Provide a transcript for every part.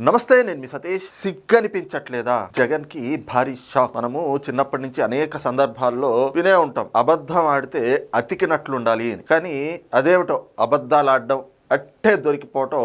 నమస్తే నేను మీ సతీష్. సిగ్గనిపించట్లేదా? జగన్కి భారీ షాక్. మనము చిన్నప్పటి నుంచి అనేక సందర్భాల్లో వినే ఉంటాం. అబద్ధం ఆడితే అతికినట్లుండాలి అని. కానీ అదేమిటో అబద్ధాలు ఆడడం అట్టే దొరికిపోవటం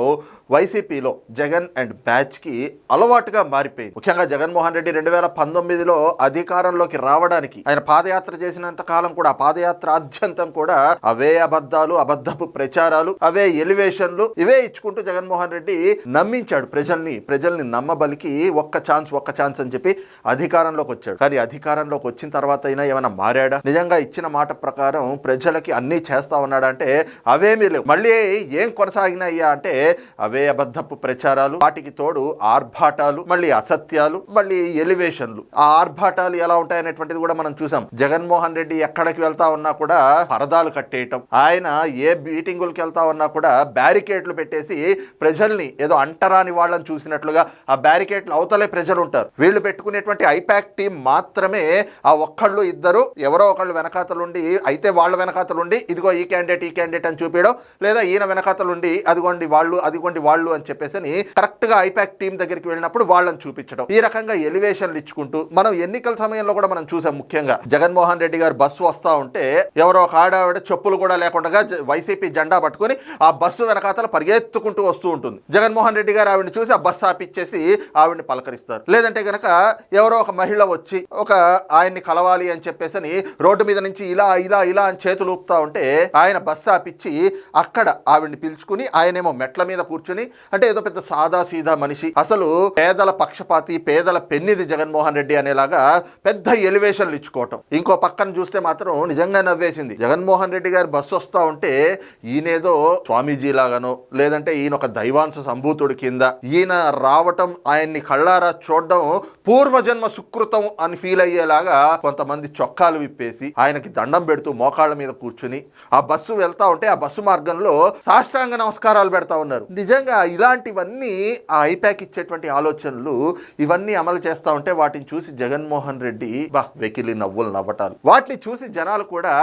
వైసీపీలో జగన్ అండ్ బ్యాచ్కి అలవాటుగా మారిపోయింది. ముఖ్యంగా జగన్మోహన్ రెడ్డి రెండు వేల పంతొమ్మిదిలో అధికారంలోకి రావడానికి ఆయన పాదయాత్ర చేసినంత కాలం కూడా ఆ పాదయాత్ర ఆద్యంతం కూడా అవే అబద్ధాలు అబద్ధపు ప్రచారాలు అవే ఎలివేషన్లు ఇవే ఇచ్చుకుంటూ జగన్మోహన్ రెడ్డి నమ్మించాడు. ప్రజల్ని ప్రజల్ని నమ్మబలికి ఒక్క ఛాన్స్ ఒక్క ఛాన్స్ అని చెప్పి అధికారంలోకి వచ్చాడు. కానీ అధికారంలోకి వచ్చిన తర్వాత అయినా ఏమైనా మారాడా? నిజంగా ఇచ్చిన మాట ప్రకారం ప్రజలకి అన్నీ చేస్తా ఉన్నాడంటే అవేమీ లేవు. మళ్ళీ ఏం కొనసాగినాయ్యా అంటే అవే అబద్ధపు ప్రచారాలు వాటికి తోడు ఆర్భాటాలు మళ్ళీ అసత్యాలు మళ్ళీ ఎలివేషన్లు. ఆ ఆర్భాటాలు ఎలా ఉంటాయనేటువంటిది కూడా మనం చూసాం. జగన్మోహన్ రెడ్డి ఎక్కడికి వెళ్తా ఉన్నా కూడా పరదాలు కట్టేయటం. ఆయన ఏ మీటింగులకి వెళ్తా ఉన్నా కూడా బ్యారికేడ్లు పెట్టేసి ప్రజల్ని ఏదో అంటరాని వాళ్ళని చూసినట్లుగా ఆ బ్యారికేడ్లు అవతలే ప్రజలు ఉంటారు వీళ్ళు పెట్టుకునేటువంటి ఐపాక్ టీం మాత్రమే ఆ ఒక్కళ్ళు ఇద్దరు ఎవరో ఒకళ్ళు వెనకాతలుండి అయితే వాళ్ళ వెనకాతలుండి ఇదిగో ఈ క్యాండిడేట్ ఈ క్యాండిడేట్ అని చూపించడం లేదా ఈయన వెనకాతలుండి అదిగోండి వాళ్ళు అదిగోండి వాళ్ళు అని చెప్పేసి కరెక్ట్గా ఐపాక్ టీం దగ్గరికి వెళ్ళినప్పుడు వాళ్ళని చూపించడం. ఈ రకంగా ఎలివేషన్లు ఇచ్చుకుంటూ మనం ఎన్నికల సమయంలో కూడా మనం చూసాం ముఖ్యంగా. జగన్మోహన్ రెడ్డి గారు బస్సు వస్తా ఉంటే ఎవరో ఒక ఆడావిడ చెప్పులు కూడా లేకుండా వైసీపీ జెండా పట్టుకొని ఆ బస్సు వెనకాతల పరిగెత్తుకుంటూ వస్తూ ఉంటుంది. జగన్మోహన్ రెడ్డి గారు ఆవిడని చూసి ఆ బస్సు ఆపిచ్చేసి ఆవిడని పలకరిస్తారు. లేదంటే గనక ఎవరో ఒక మహిళ వచ్చి ఒక ఆయన్ని కలవాలి అని చెప్పేసి అని రోడ్డు మీద నుంచి ఇలా ఇలా ఇలా అని చేతులు ఊపుతా ఉంటే ఆయన బస్సు ఆపిచ్చి అక్కడ ఆవిడ్ని పిలుచుకుని ఆయనేమో మెట్ల మీద కూర్చుని అంటే ఏదో పెద్ద సాదా సీదా మనిషి. అసలు పేదల పక్షపాతి పేదల పెన్నిది జగన్మోహన్ రెడ్డి అనేలాగా పెద్ద ఎలివేషన్లు ఇచ్చుకోవటం. ఇంకో పక్కన చూస్తే మాత్రం నిజంగా నవ్వేసింది. జగన్మోహన్ రెడ్డి గారి బస్సు వస్తా ఉంటే ఈయనేదో స్వామీజీ లాగానో లేదంటే ఈయన ఒక దైవాంశ సంభూతుడి కింద ఈయన రావటం ఆయన్ని కళ్ళారా చూడడం పూర్వజన్మ సుకృతం అని ఫీల్ అయ్యేలాగా కొంతమంది చొక్కాలు విప్పేసి ఆయనకి దండం పెడుతూ మోకాళ్ళ మీద కూర్చుని ఆ బస్సు వెళ్తా ఉంటే ఆ బస్సు మార్గంలో సాష్టాంగ నమస్కారాలు పెడతా ఉన్నారు. నిజంగా ఇలాంటివన్నీ ఆ ఐపాక్ ఇచ్చేటువంటి ఆలోచనలు ఇవన్నీ అమలు చేస్తా ఉంటే వాటిని చూసి జగన్మోహన్ రెడ్డి బా వెకిలి నవ్వులు నవ్వటాలు. వాటిని చూసి జనాలు కూడా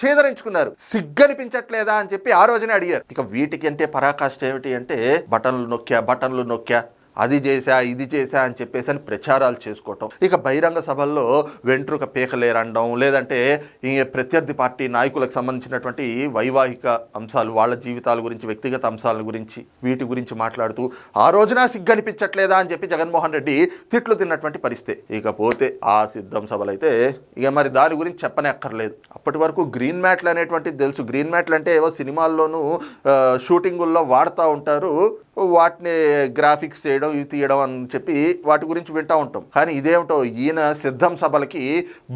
చేదరించుకున్నారు. సిగ్గనిపించట్లేదా అని చెప్పి ఆ రోజునే అడిగారు. ఇక వీటికి అంటే పరాకాష్ట ఏమిటి అంటే బటన్లు నొక్కా బటన్లు నొక్కా. అది చేశా ఇది చేశా అని చెప్పేసి అని ప్రచారాలు చేసుకోవటం. ఇక బహిరంగ సభల్లో వెంట్రుక పీకలేరనడం లేదంటే ఈ ప్రత్యర్థి పార్టీ నాయకులకు సంబంధించినటువంటి వైవాహిక అంశాలు వాళ్ళ జీవితాల గురించి వ్యక్తిగత అంశాల గురించి వీటి గురించి మాట్లాడుతూ ఆ రోజున సిగ్గనిపించట్లేదా? అని చెప్పి జగన్మోహన్ రెడ్డి తిట్లు తిన్నటువంటి పరిస్థితి. ఇకపోతే ఆ సిద్ధం సభలు అయితే ఇక మరి దాని గురించి చెప్పనక్కర్లేదు. అప్పటి వరకు గ్రీన్ మ్యాట్లు అనేటువంటిది తెలుసు. గ్రీన్ మ్యాట్లు అంటే ఏవో సినిమాల్లోనూ షూటింగుల్లో వాడుతూ ఉంటారు. వాటిని గ్రాఫిక్స్ చేయడం ఇవి తీయడం అని చెప్పి వాటి గురించి వింటూ ఉంటాం. కానీ ఇదేమిటో ఈయన సిద్ధం సభలకి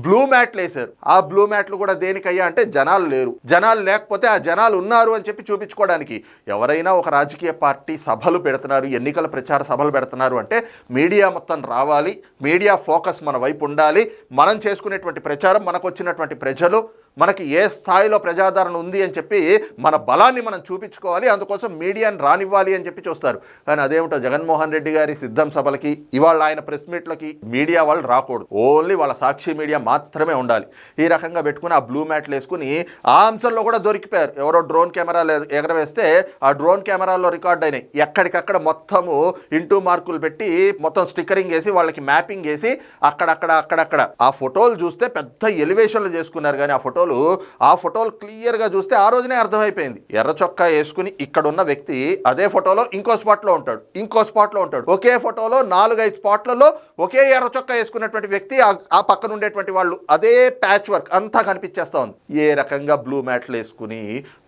బ్లూ మ్యాట్లు వేశారు ఆ బ్లూ మ్యాట్లు కూడా దేనికయ్యా అంటే జనాలు లేరు. జనాలు లేకపోతే ఆ జనాలు ఉన్నారు అని చెప్పి చూపించుకోవడానికి ఎవరైనా ఒక రాజకీయ పార్టీ సభలు పెడుతున్నారు ఎన్నికల ప్రచార సభలు పెడుతున్నారు అంటే మీడియా మొత్తం రావాలి మీడియా ఫోకస్ మన వైపు ఉండాలి. మనం చేసుకునేటువంటి ప్రచారం మనకు వచ్చినటువంటి ప్రజలు మనకి ఏ స్థాయిలో ప్రజాదరణ ఉంది అని చెప్పి మన బలాన్ని మనం చూపించుకోవాలి అందుకోసం మీడియాని రానివ్వాలి అని చెప్పి చూస్తారు. కానీ అదేమిటో జగన్మోహన్ రెడ్డి గారి సిద్ధం సభలకి ఇవాళ ఆయన ప్రెస్ మీట్లకి మీడియా వాళ్ళు రాకూడదు. ఓన్లీ వాళ్ళ సాక్షి మీడియా మాత్రమే ఉండాలి. ఈ రకంగా పెట్టుకుని ఆ బ్లూ మ్యాట్లు వేసుకుని ఆ అంశంలో కూడా దొరికిపోయారు. ఎవరో డ్రోన్ కెమెరాలు ఎగరవేస్తే ఆ డ్రోన్ కెమెరాల్లో రికార్డ్ అయినాయి. ఎక్కడికక్కడ మొత్తము ఇంటూ మార్కులు పెట్టి మొత్తం స్టిక్కరింగ్ వేసి వాళ్ళకి మ్యాపింగ్ వేసి అక్కడక్కడ అక్కడక్కడ. ఆ ఫోటోలు చూస్తే పెద్ద ఎలివేషన్లు చేసుకున్నారు. కానీ ఆ ఫోటోలు ఆ ఫోటోలు క్లియర్గా చూస్తే ఆ రోజునే అర్థమైపోయింది. ఎర్ర చొక్కా వేసుకుని ఇక్కడున్న వ్యక్తి అదే ఫోటోలో ఇంకో స్పాట్లో ఉంటాడు ఇంకో స్పాట్లో ఉంటాడు. ఒకే ఫోటోలో నాలుగైదు స్పాట్లలో ఒకే ఎర్ర చొక్కా వేసుకున్నటువంటి వ్యక్తి ఆ- పక్కన ఉండేటువంటి వాళ్ళు అదే ప్యాచ్ వర్క్ అంతా కనిపించేస్తూ ఉంది. ఏ రకంగా బ్లూ మ్యాట్లు వేసుకుని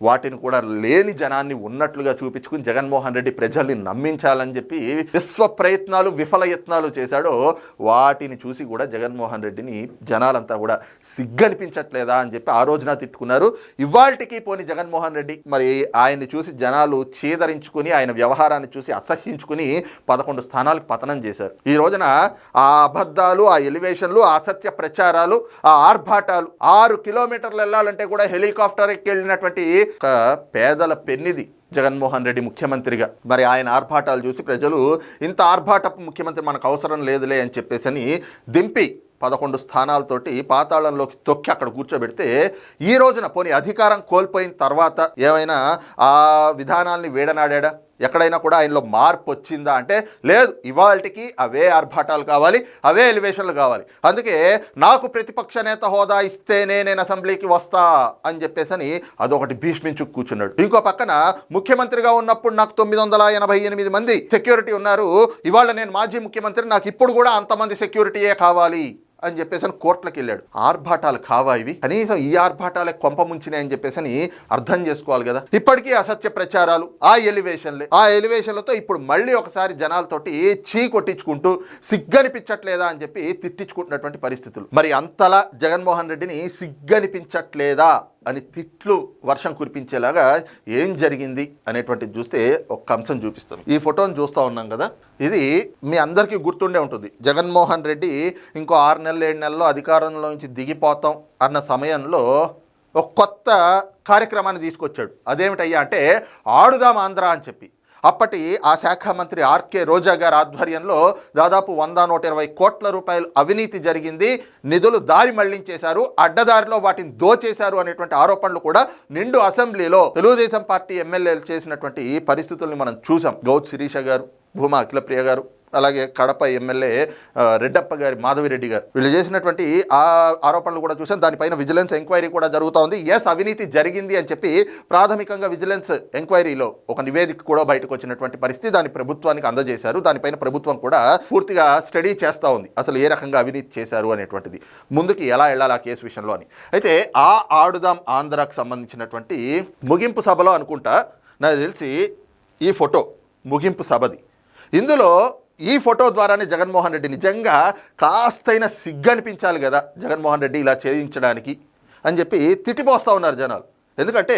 వాటిని కూడా లేని జనాన్ని ఉన్నట్లుగా చూపించుకుని జగన్మోహన్ రెడ్డి ప్రజల్ని నమ్మించాలని చెప్పి విశ్వ ప్రయత్నాలు విఫల యత్నాలు చేశాడో వాటిని చూసి కూడా జగన్మోహన్ రెడ్డిని జనాలంతా కూడా సిగ్గనిపించట్లేదా అని చెప్పి ఆ రోజున తిట్టుకున్నారు. ఇవాళకి పోని జగన్మోహన్ రెడ్డి మరి ఆయన్ని చూసి జనాలు చీదరించుకుని ఆయన వ్యవహారాన్ని చూసి అసహ్యించుకుని పదకొండు స్థానాలకు పతనం చేశారు. ఈ రోజున ఆ అబద్ధాలు ఆ ఎలివేషన్లు ఆ అసత్య ప్రచారాలు ఆ ఆర్భాటాలు ఆరు కిలోమీటర్లు వెళ్ళాలంటే కూడా హెలికాప్టర్ ఎక్కి వెళ్ళినటువంటి ఒక పేదల పెన్నిది జగన్మోహన్ రెడ్డి ముఖ్యమంత్రిగా. మరి ఆయన ఆర్భాటాలు చూసి ప్రజలు ఇంత ఆర్భాటపు ముఖ్యమంత్రి మనకు అవసరం లేదులే అని చెప్పేసి అని దింపి పదకొండు స్థానాలతోటి పాతాళంలోకి తొక్కి అక్కడ కూర్చోబెడితే ఈ రోజున పోనీ అధికారం కోల్పోయిన తర్వాత ఏమైనా ఆ విధానాల్ని వేడనాడా ఎక్కడైనా కూడా ఆయనలో మార్పు వచ్చిందా అంటే లేదు ఇవాళకి అవే ఆర్భాటాలు కావాలి అవే ఎలివేషన్లు కావాలి. అందుకే నాకు ప్రతిపక్ష నేత హోదా ఇస్తేనే నేను అసెంబ్లీకి వస్తా అని చెప్పేసి అని అదొకటి భీష్మించు కూర్చున్నాడు. ఇంకో పక్కన ముఖ్యమంత్రిగా ఉన్నప్పుడు నాకు తొమ్మిది వందల ఎనభై ఎనిమిది మంది సెక్యూరిటీ ఉన్నారు. ఇవాళ నేను మాజీ ముఖ్యమంత్రి నాకు ఇప్పుడు కూడా అంతమంది సెక్యూరిటీయే కావాలి? అని చెప్పేసి అని కోర్టులకు వెళ్ళాడు. ఆర్భాటాలు కావా ఇవి? కనీసం ఈ ఆర్భాటాలే కొంప ముంచినాయి అని చెప్పేసి అని అర్థం చేసుకోవాలి కదా. ఇప్పటికీ అసత్య ప్రచారాలు ఆ ఎలివేషన్లే. ఆ ఎలివేషన్లతో ఇప్పుడు మళ్ళీ ఒకసారి జనాలతోటి చీ కొట్టించుకుంటూ సిగ్గనిపించట్లేదా అని చెప్పి తిట్టించుకుంటున్నటువంటి పరిస్థితులు. మరి అంతలా జగన్మోహన్ రెడ్డిని సిగ్గనిపించట్లేదా? అని తిట్లు వర్షం కురిపించేలాగా ఏం జరిగింది అనేటువంటిది చూస్తే ఒక అంశం చూపిస్తాం ఈ ఫోటోని చూస్తూ ఉన్నాం కదా? ఇది మీ అందరికీ గుర్తుండే ఉంటుంది. జగన్మోహన్ రెడ్డి ఇంకో ఆరు నెలలు ఏడు నెలల్లో అధికారంలో నుంచి దిగిపోతాం అన్న సమయంలో ఒక కొత్త కార్యక్రమాన్ని తీసుకొచ్చాడు. అదేమిటయ్యా అంటే ఆడుదాం ఆంధ్ర అని చెప్పి. అప్పటి ఆ శాఖ మంత్రి ఆర్కే రోజా గారి ఆధ్వర్యంలో దాదాపు వంద నూట ఇరవై కోట్ల రూపాయలు అవినీతి జరిగింది. నిధులు దారి మళ్ళించేశారు. అడ్డదారిలో వాటిని దోచేశారు అనేటువంటి ఆరోపణలు కూడా నిండు అసెంబ్లీలో తెలుగుదేశం పార్టీ ఎమ్మెల్యేలు చేసినటువంటి పరిస్థితుల్ని మనం చూసాం గౌత్ శిరీష గారు భూమా అఖిలప్రియ గారు. అలాగే కడప ఎమ్మెల్యే రెడ్డప్ప గారి మాధవిరెడ్డి గారు. వీళ్ళు చేసినటువంటి ఆ ఆరోపణలు కూడా చూసాం. దానిపైన విజిలెన్స్ ఎంక్వైరీ కూడా జరుగుతూ ఉంది. ఎస్ అవినీతి జరిగింది అని చెప్పి ప్రాథమికంగా విజిలెన్స్ ఎంక్వైరీలో ఒక నివేదిక కూడా బయటకు వచ్చినటువంటి పరిస్థితి దాన్ని ప్రభుత్వానికి అందజేశారు. దానిపైన ప్రభుత్వం కూడా పూర్తిగా స్టడీ చేస్తూ ఉంది. అసలు ఏ రకంగా అవినీతి చేశారు అనేటువంటిది. ముందుకి ఎలా వెళ్ళాలి ఆ కేసు విషయంలో అని. అయితే ఆ ఆడుదాం ఆంధ్రాకు సంబంధించినటువంటి ముగింపు సభలో అనుకుంటా నాకు తెలిసి ఈ ఫోటో ముగింపు సభది. ఇందులో ఈ ఫోటో ద్వారానే జగన్మోహన్ రెడ్డి నిజంగా కాస్తైన సిగ్గు అనిపించాలి కదా జగన్మోహన్ రెడ్డి ఇలా చేయించడానికి అని చెప్పి తిట్టిపోస్తూ ఉన్నారు జనాలు. ఎందుకంటే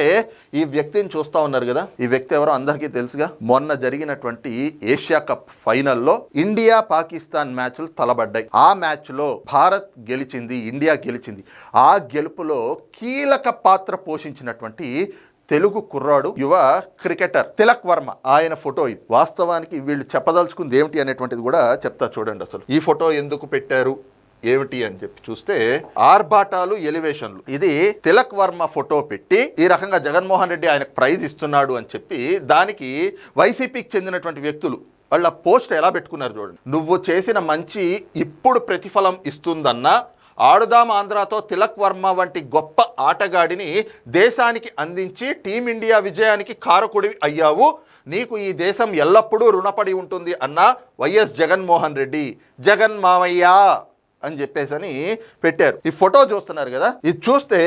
ఈ వ్యక్తిని చూస్తూ ఉన్నారు కదా ఈ వ్యక్తి ఎవరో అందరికీ తెలుసుగా మొన్న జరిగినటువంటి ఏషియా కప్ ఫైనల్లో ఇండియా పాకిస్తాన్ మ్యాచ్లు తలబడ్డాయి. ఆ మ్యాచ్లో భారత్ గెలిచింది ఇండియా గెలిచింది. ఆ గెలుపులో కీలక పాత్ర పోషించినటువంటి తెలుగు కుర్రాడు యువ క్రికెటర్ తిలక్ వర్మ. ఆయన ఫోటో ఇది. వాస్తవానికి వీళ్ళు చెప్పదలుచుకుంది ఏమిటి అనేటువంటిది కూడా చెప్తా చూడండి అసలు. ఈ ఫోటో ఎందుకు పెట్టారు? ఏమిటి అని చెప్పి చూస్తే ఆర్భాటాలు ఎలివేషన్లు. ఇది తిలక్ వర్మ ఫోటో పెట్టి ఈ రకంగా జగన్మోహన్ రెడ్డి ఆయనకు ప్రైజ్ ఇస్తున్నాడు అని చెప్పి దానికి వైసీపీకి చెందినటువంటి వ్యక్తులు వాళ్ళ పోస్ట్ ఎలా పెట్టుకున్నారు చూడండి. నువ్వు చేసిన మంచి ఇప్పుడు ప్రతిఫలం ఇస్తుందన్నా ఆడుదాం ఆంధ్రాతో తిలక్ వర్మ వంటి గొప్ప ఆటగాడిని దేశానికి అందించి టీమిండియా విజయానికి కారకుడి అయ్యావు. నీకు ఈ దేశం ఎల్లప్పుడూ రుణపడి ఉంటుంది అన్న వైఎస్ జగన్మోహన్ రెడ్డి. జగన్ మామయ్య అని చెప్పేసి అని పెట్టారు. ఈ ఫోటో చూస్తున్నారు కదా? ఇది చూస్తే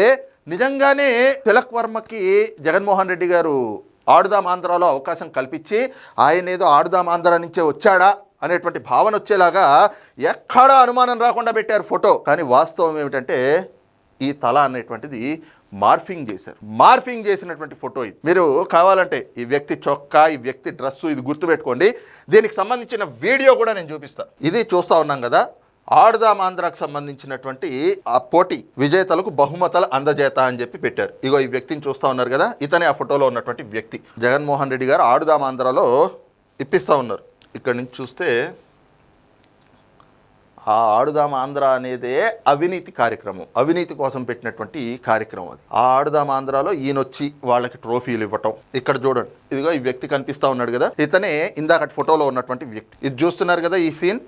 నిజంగానే తిలక్ వర్మకి జగన్మోహన్ రెడ్డి గారు ఆడుదాం ఆంధ్రాలో అవకాశం కల్పించి ఆయన ఏదో ఆడుదాం ఆంధ్ర నుంచే వచ్చాడా? అనేటువంటి భావన వచ్చేలాగా ఎక్కడా అనుమానం రాకుండా పెట్టారు ఫోటో. కానీ వాస్తవం ఏమిటంటే ఈ తల అనేటువంటిది మార్ఫింగ్ చేశారు. మార్ఫింగ్ చేసినటువంటి ఫోటో ఇది. మీరు కావాలంటే ఈ వ్యక్తి చొక్కా ఈ వ్యక్తి డ్రెస్సు ఇది గుర్తుపెట్టుకోండి. దీనికి సంబంధించిన వీడియో కూడా నేను చూపిస్తాను ఇది చూస్తా ఉన్నాం కదా. ఆడుదాం ఆంధ్రాకు సంబంధించినటువంటి ఆ పోటీ విజేతలకు బహుమతలు అందజేత అని చెప్పి పెట్టారు. ఇగో ఈ వ్యక్తిని చూస్తా ఉన్నారు కదా. ఇతనే ఆ ఫోటోలో ఉన్నటువంటి వ్యక్తి. జగన్మోహన్ రెడ్డి గారు ఆడుదాం ఆంధ్రాలో ఇప్పిస్తా ఉన్నారు. ఇక్కడ నుంచి చూస్తే ఆ ఆడుదాం ఆంధ్ర అనేదే అవినీతి కార్యక్రమం. అవినీతి కోసం పెట్టినటువంటి కార్యక్రమం అది. ఆ ఆడుదాం ఆంధ్రాలో ఈయనొచ్చి వాళ్ళకి ట్రోఫీలు ఇవ్వటం. ఇక్కడ చూడండి. ఇదిగో ఈ వ్యక్తి కనిపిస్తూ ఉన్నాడు కదా. ఇతనే ఇందాక ఫోటోలో ఉన్నటువంటి వ్యక్తి. ఇది చూస్తున్నారు కదా ఈ సీన్?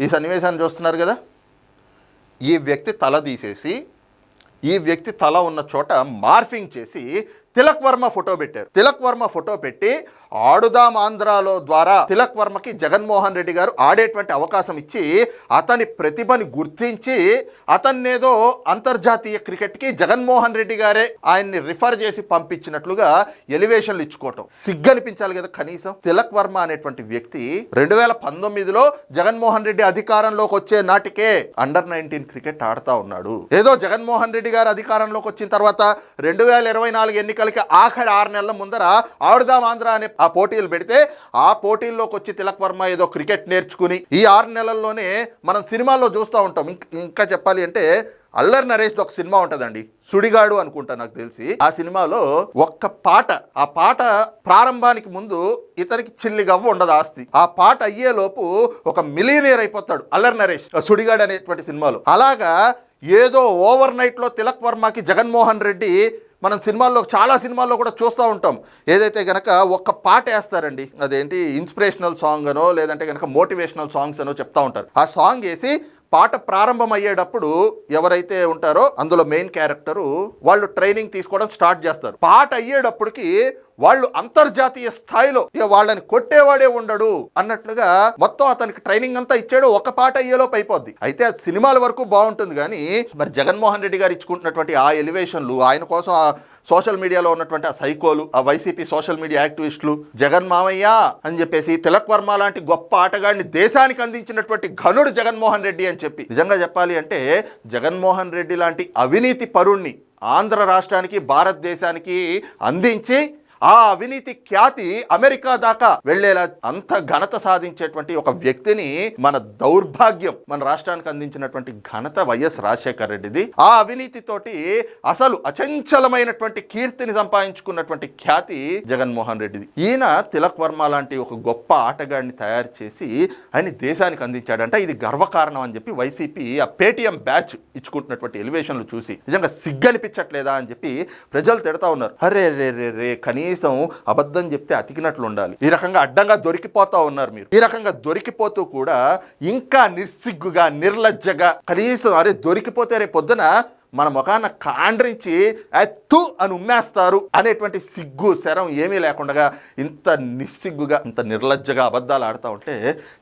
ఈ సన్నివేశాన్ని చూస్తున్నారు కదా? ఈ వ్యక్తి తల తీసేసి ఈ వ్యక్తి తల ఉన్న చోట మార్ఫింగ్ చేసి తిలక్ వర్మ ఫోటో పెట్టారు. తిలక్ వర్మ ఫోటో పెట్టి ఆడుదాం ఆంధ్రాలో ద్వారా తిలక్ వర్మకి జగన్మోహన్ రెడ్డి గారు ఆడేటువంటి అవకాశం ఇచ్చి అతని ప్రతిభని గుర్తించి అతన్నేదో అంతర్జాతీయ క్రికెట్కి జగన్మోహన్ రెడ్డి గారే ఆయన్ని రిఫర్ చేసి పంపించినట్లుగా ఎలివేషన్లు ఇచ్చుకోవటం. సిగ్గనిపించాలి కదా కనీసం. తిలక్ వర్మ అనేటువంటి వ్యక్తి రెండు వేల పంతొమ్మిదిలో జగన్మోహన్ రెడ్డి అధికారంలోకి వచ్చే నాటికే అండర్ నైన్టీన్ క్రికెట్ ఆడుతా ఉన్నాడు. ఏదో జగన్మోహన్ రెడ్డి గారు అధికారంలోకి వచ్చిన తర్వాత రెండు వేల ఇరవై నాలుగు ఎన్నికలకి ఆఖరి ఆరు నెలల ముందర ఆడుదాం ఆంధ్ర అనే ఆ పోటీలు పెడితే ఆ పోటీల్లోకి వచ్చి తిలక్ వర్మ ఏదో క్రికెట్ నేర్చుకుని ఈ ఆరు నెలల్లోనే మనం సినిమాల్లో చూస్తూ ఉంటాం. ఇంకా చెప్పాలి అంటే అల్లర్ నరేష్ ఒక సినిమా ఉంటుందండి. సుడిగాడు అనుకుంటా నాకు తెలిసి. ఆ సినిమాలో ఒక్క పాట ఆ పాట ప్రారంభానికి ముందు ఇతనికి చిల్లి గవ్వ ఉండదు ఆస్తి. ఆ పాట అయ్యేలోపు ఒక మిలీనియర్ అయిపోతాడు అల్లర్ నరేష్ ఆ సుడిగాడు అనేటువంటి సినిమాలో. అలాగా ఏదో ఓవర్ నైట్లో తిలక్ వర్మకి జగన్మోహన్ రెడ్డి మనం సినిమాల్లో చాలా సినిమాల్లో కూడా చూస్తూ ఉంటాం. ఏదైతే గనక ఒక్క పాట వేస్తారండి అదేంటి ఇన్స్పిరేషనల్ సాంగ్ అనో లేదంటే గనక మోటివేషనల్ సాంగ్స్ అనో చెప్తా ఉంటారు. ఆ సాంగ్ వేసి పాట ప్రారంభం అయ్యేటప్పుడు ఎవరైతే ఉంటారో అందులో మెయిన్ క్యారెక్టరు వాళ్ళు ట్రైనింగ్ తీసుకోవడం స్టార్ట్ చేస్తారు. పాట అయ్యేటప్పటికి వాళ్ళు అంతర్జాతీయ స్థాయిలో ఇక వాళ్ళని కొట్టేవాడే ఉండడు అన్నట్లుగా మొత్తం అతనికి ట్రైనింగ్ అంతా ఇచ్చాడు. ఒక పాట అయ్యేలోపు అయిపోద్ది. అయితే ఆ సినిమాల వరకు బాగుంటుంది కానీ మరి జగన్మోహన్ రెడ్డి గారు ఇచ్చుకుంటున్నటువంటి ఆ ఎలివేషన్లు ఆయన కోసం ఆ సోషల్ మీడియాలో ఉన్నటువంటి ఆ సైకోలు ఆ వైసీపీ సోషల్ మీడియా యాక్టివిస్టులు జగన్ మామయ్య అని చెప్పేసి తిలక్ వర్మ లాంటి గొప్ప ఆటగాడిని దేశానికి అందించినటువంటి ఘనుడు జగన్మోహన్ రెడ్డి అని చెప్పి నిజంగా చెప్పాలి అంటే జగన్మోహన్ రెడ్డి లాంటి అవినీతి పరుణ్ణి ఆంధ్ర రాష్ట్రానికి భారతదేశానికి అందించి ఆ అవినీతి ఖ్యాతి అమెరికా దాకా వెళ్ళేలా అంత ఘనత సాధించేటువంటి ఒక వ్యక్తిని మన దౌర్భాగ్యం మన రాష్ట్రానికి అందించినటువంటి ఘనత వైఎస్ రాజశేఖర్ రెడ్డిది. ఆ అవినీతితోటి అసలు అచంచలమైనటువంటి కీర్తిని సంపాదించుకున్నటువంటి ఖ్యాతి జగన్మోహన్ రెడ్డిది. ఈయన తిలక్ వర్మ లాంటి ఒక గొప్ప ఆటగాడిని తయారు చేసి ఆయన దేశానికి అందించాడంటే. ఇది గర్వకారణం అని చెప్పి వైసీపీ ఆ పేటీఎం బ్యాచ్ ఇచ్చుకుంటున్నటువంటి ఎలివేషన్లు చూసి నిజంగా సిగ్గనిపించట్లేదా? అని చెప్పి ప్రజలు తిడతా ఉన్నారు. అరే రే రే రే కనీసం అబద్ధం చెప్తే అతికినట్లు ఉండాలి ఈ రకంగా అడ్డంగా దొరికిపోతా ఉన్నారు మీరు. ఈ రకంగా దొరికిపోతూ కూడా ఇంకా నిర్సిగ్గుగా నిర్లజ్జగా కనీసం అరే దొరికిపోతే రేపు పొద్దున మన ముఖాన కాండ్రించి ఎత్తు అని ఉమ్మేస్తారు అనేటువంటి సిగ్గు శరం ఏమీ లేకుండా ఇంత నిస్సిగ్గుగా ఇంత నిర్లజ్జగా అబద్ధాలు ఆడుతూ ఉంటే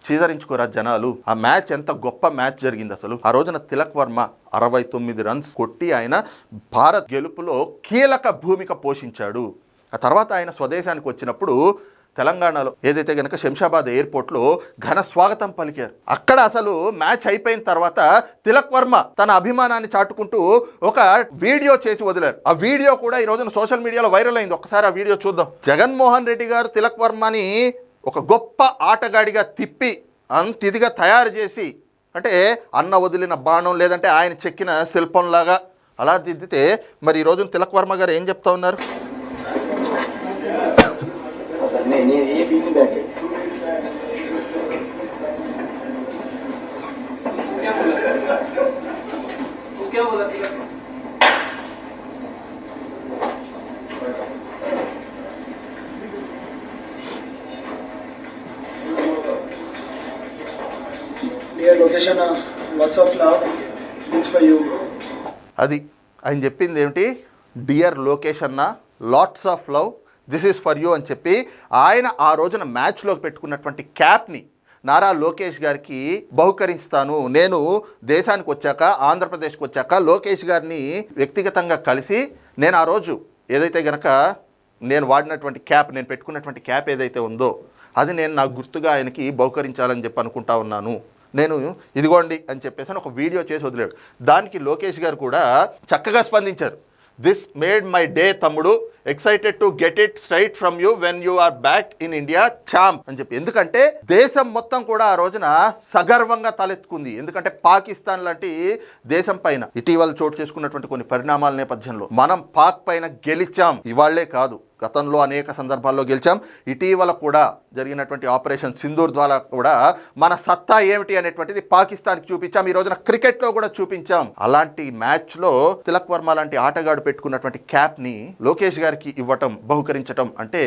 చీదరించుకోరా జనాలు. ఆ మ్యాచ్ ఎంత గొప్ప మ్యాచ్ జరిగింది అసలు. ఆ రోజున తిలక్ వర్మ అరవై తొమ్మిది రన్స్ కొట్టి ఆయన భారత్ గెలుపులో కీలక భూమిక పోషించాడు. ఆ తర్వాత ఆయన స్వదేశానికి వచ్చినప్పుడు తెలంగాణలో ఏదైతే గనక శంషాబాద్ ఎయిర్పోర్ట్లో ఘన స్వాగతం పలికారు. అక్కడ అసలు మ్యాచ్ అయిపోయిన తర్వాత తిలక్ వర్మ తన అభిమానాన్ని చాటుకుంటూ ఒక వీడియో చేసి వదిలారు. ఆ వీడియో కూడా ఈ రోజున సోషల్ మీడియాలో వైరల్ అయింది. ఒకసారి ఆ వీడియో చూద్దాం. జగన్మోహన్ రెడ్డి గారు తిలక్ వర్మని ఒక గొప్ప ఆటగాడిగా తిప్పి అంత ఇదిగా తయారు చేసి అంటే అన్న వదిలిన బాణం లేదంటే ఆయన చెక్కిన శిల్పంలాగా అలా దిద్దితే మరి ఈ రోజున తిలక్ వర్మ గారు ఏం చెప్తా ఉన్నారు? Feeling back. అది ఆయన చెప్పింది ఏమిటి? Dear location lots of love this is for you అని చెప్పి ఆయన ఆ రోజున మ్యాచ్లోకి పెట్టుకున్నటువంటి క్యాప్ని నారా లోకేష్ గారికి బహుకరిస్తాను. నేను దేశానికి వచ్చాక ఆంధ్రప్రదేశ్కి వచ్చాక లోకేష్ గారిని వ్యక్తిగతంగా కలిసి నేను ఆ రోజు ఏదైతే గనక నేను వాడినటువంటి క్యాప్ నేను పెట్టుకున్నటువంటి క్యాప్ ఏదైతే ఉందో అది నేను నాకు గుర్తుగా ఆయనకి బహుకరించాలని చెప్పి అనుకుంటా ఉన్నాను. నేను ఇదిగోండి అని చెప్పేసి అని ఒక వీడియో చేసి వదిలేడు. దానికి లోకేష్ గారు కూడా చక్కగా స్పందించారు. దిస్ మేడ్ మై డే తమ్ముడు. Excited to get it straight from you when you are back in India champ అని చెప్పి. ఎందుకంటే దేశం మొత్తం కూడా ఆ రోజున సగర్వంగా తలెత్తుకుంది. ఎందుకంటే పాకిస్తాన్ లాంటి దేశం పైన ఇటీవల చోటు చేసుకున్నటువంటి కొన్ని పరిణామాల నేపథ్యంలో మనం పాక్ పైన గెలిచాం. ఇవాళ్ళే కాదు. గతంలో అనేక సందర్భాల్లో గెలిచాం. ఇటీవల కూడా జరిగినటువంటి ఆపరేషన్ సింధూర్ ద్వారా కూడా మన సత్తా ఏమిటి అనేటువంటిది పాకిస్తాన్కి చూపించాం. ఈ రోజున క్రికెట్లో కూడా చూపించాం. అలాంటి మ్యాచ్లో తిలక్ వర్మ లాంటి ఆటగాడు పెట్టుకున్నటువంటి క్యాప్ని లోకేష్ గారికి ఇవ్వటం బహుకరించటం అంటే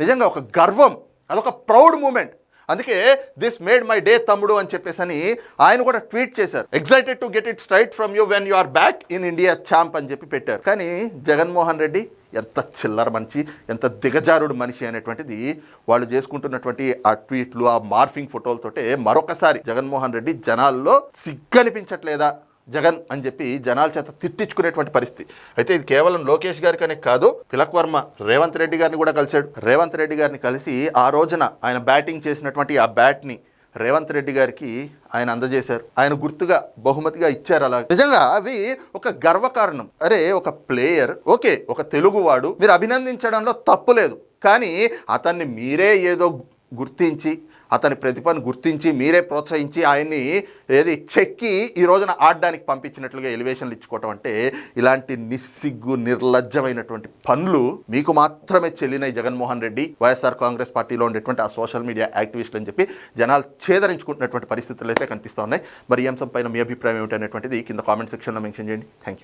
నిజంగా ఒక గర్వం అదొక ప్రౌడ్ మూమెంట్. అందుకే దిస్ మేడ్ మై డే తమ్ముడు అని చెప్పేసి అని ఆయన కూడా ట్వీట్ చేశారు. Excited to get it straight from you when you are back in India champ అని చెప్పి పెట్టారు. కానీ జగన్మోహన్ రెడ్డి ఎంత చిల్లర మనిషి ఎంత దిగజారుడు మనిషి అనేటువంటిది వాళ్ళు చేసుకుంటున్నటువంటి ఆ ట్వీట్లు ఆ మార్ఫింగ్ ఫోటోలతోటే మరొకసారి జగన్మోహన్ రెడ్డి జనాల్లో సిగ్గనిపించట్లేదా? జగన్ అని చెప్పి జనాల చేత తిట్టించుకునేటువంటి పరిస్థితి. అయితే ఇది కేవలం లోకేష్ గారికనే కాదు తిలక్ వర్మ రేవంత్ రెడ్డి గారిని కూడా కలిశాడు. రేవంత్ రెడ్డి గారిని కలిసి ఆ రోజున ఆయన బ్యాటింగ్ చేసినటువంటి ఆ బ్యాట్ని రేవంత్ రెడ్డి గారికి ఆయన అందజేశారు. ఆయన గుర్తుగా బహుమతిగా ఇచ్చారు అలా. నిజంగా అవి ఒక గర్వకారణం అరే ఒక ప్లేయర్ ఓకే ఒక తెలుగువాడు మీరు అభినందించడంలో తప్పు లేదు. కానీ అతన్ని మీరే ఏదో గుర్తించి అతని ప్రతిభను గుర్తించి మీరే ప్రోత్సహించి ఆయన్ని ఏది చెక్కి ఈ రోజున ఆడడానికి పంపించినట్లుగా ఎలివేషన్లు ఇచ్చుకోవటం అంటే ఇలాంటి నిస్సిగ్గు నిర్లజ్జమైనటువంటి పనులు మీకు మాత్రమే చెల్లినాయి జగన్మోహన్ రెడ్డి. వైఎస్ఆర్ కాంగ్రెస్ పార్టీలో ఉండేటువంటి ఆ సోషల్ మీడియా యాక్టివిస్టులు అని చెప్పి జనాలు ఛేదరించుకుంటున్నటువంటి పరిస్థితులు అయితే కనిపిస్తూ ఉన్నాయి. మరి ఈ అంశం పైన మీ అభిప్రాయం ఏమిటనేటువంటిది కింద కామెంట్ సెక్షన్లో మెన్షన్ చేయండి. Thank you